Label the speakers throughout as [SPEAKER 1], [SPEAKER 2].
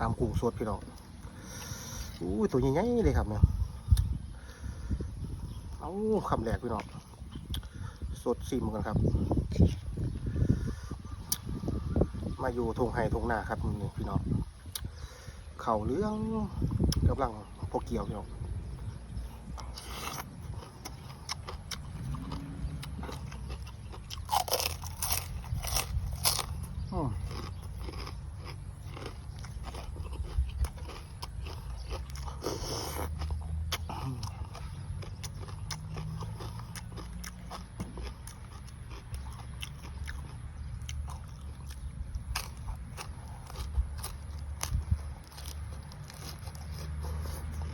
[SPEAKER 1] ตามกุ้งสดพี่น้องอู้ตัวใหญ่ๆเลยครับเนี่ยเอาคำแรกพี่น้องสดซิมกันครับ มาอยู่ทงไฮทงหน้าครับนี่พี่น้องเข่าเรื่องกำลังพวกเกี่ยวพี่น้อง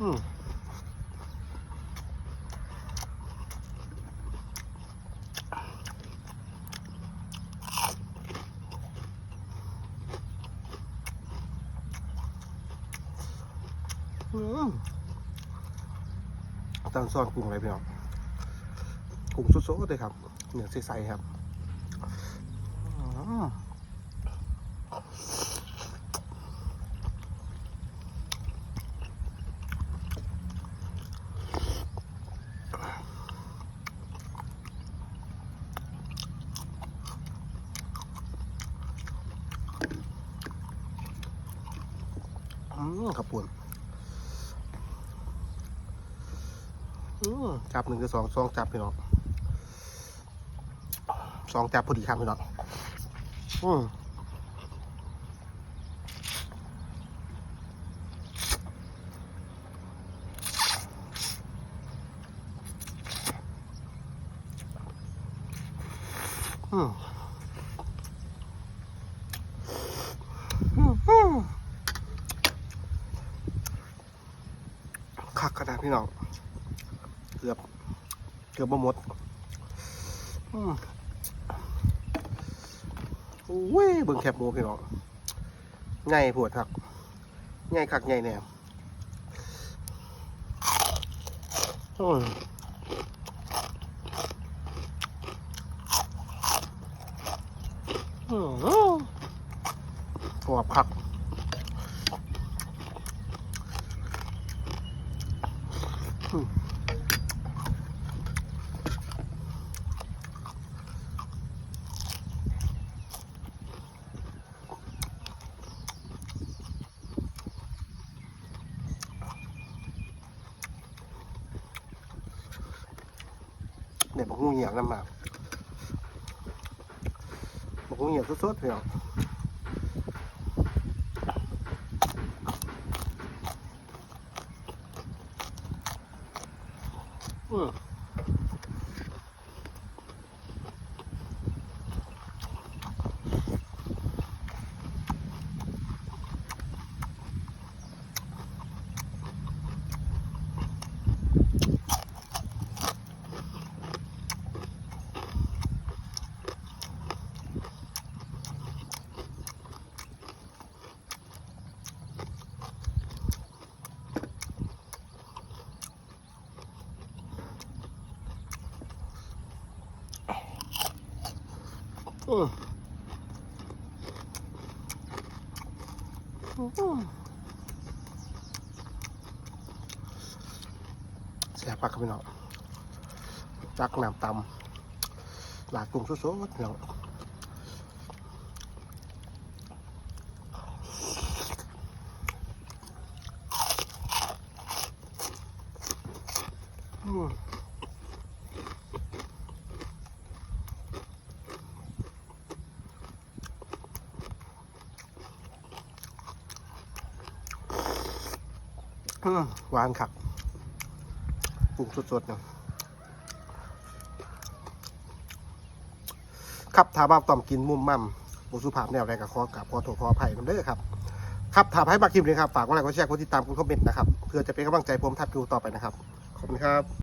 [SPEAKER 1] ตั้งซ่อนกุ้งอะไรพี่น้องกุ้งสุดๆเลยครับเนื้อใสๆครับ ขับปุ่นจับหนึ่งกับสองสองจับพี่น้องสองจับพอดีครับพี่น้องอืมอืมอืมอืม คักขนาดพี่น้อง เกือบ เกือบบ่หมดอืมโอ้ยเบิ่งแคบหมูพี่น้องใหญ่ปวดครับใหญ่คักใหญ่แน่อืมอืมกรอบคัก เนี่ยบอกงูเหี่ยวน้ำ มาบอกงูเหี่ยวสดๆพี่น้องอืมอืมอืมแซ่บปักครับพี่น้องจักน้ำตำหลากกุ้งสดๆพี่น้อง หวานครับปรุงสดๆเนาะครับถ้าบ้าต่อมกินมุ่มมั่มบุสุภาพแนวแรกกับขอกราบขอโทษขออภัยน้ำเด้อครับ ครับถ้าให้บักคลิปนี้ครับ ฝากกดไลค์กดแชร์กดติดตามกดคอมเมนต์นะครับ เพื่อจะเป็นกำลังใจผมทับคิวต่อไปนะครับ ขอบคุณครับ